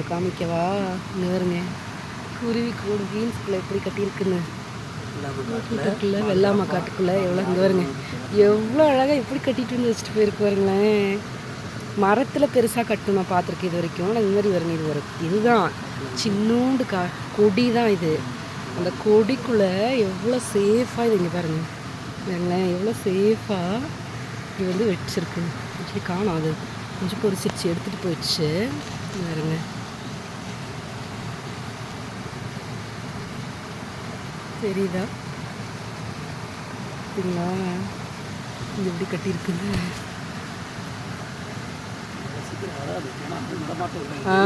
ஒன்று காமிக்கவா? இங்கே வருங்க குருவி கூடு பீன்ஸ்குள்ளே எப்படி கட்டியிருக்குன்னு. காட்டுக்குள்ள வெள்ளாமை காட்டுக்குள்ளே எவ்வளோ இங்கே வருங்க எவ்வளோ அழகாக எப்படி கட்டிட்டு வந்து வச்சுட்டு போயிருக்கு பாருங்களேன். மரத்தில் பெருசாக கட்டும் நான் பார்த்துருக்கேன் இது வரைக்கும். ஆனால் இந்த மாதிரி வருங்க இது ஒரு இதுதான். சின்னோண்டு கா கொடி தான் இது. அந்த கொடிக்குள்ளே எவ்வளோ சேஃபாக இது இங்கே பாருங்க. பாருங்களேன் எவ்வளோ சேஃபாக இது வந்து வச்சிருக்கு. ஆக்சுவலி காணும் அது. கொஞ்சம் பொரிச்சிருச்சு எடுத்துகிட்டு போயிடுச்சு. பாருங்க. தெரியுதா? பார்த்தீங்களா இது எப்படி கட்டியிருக்கு ஆ.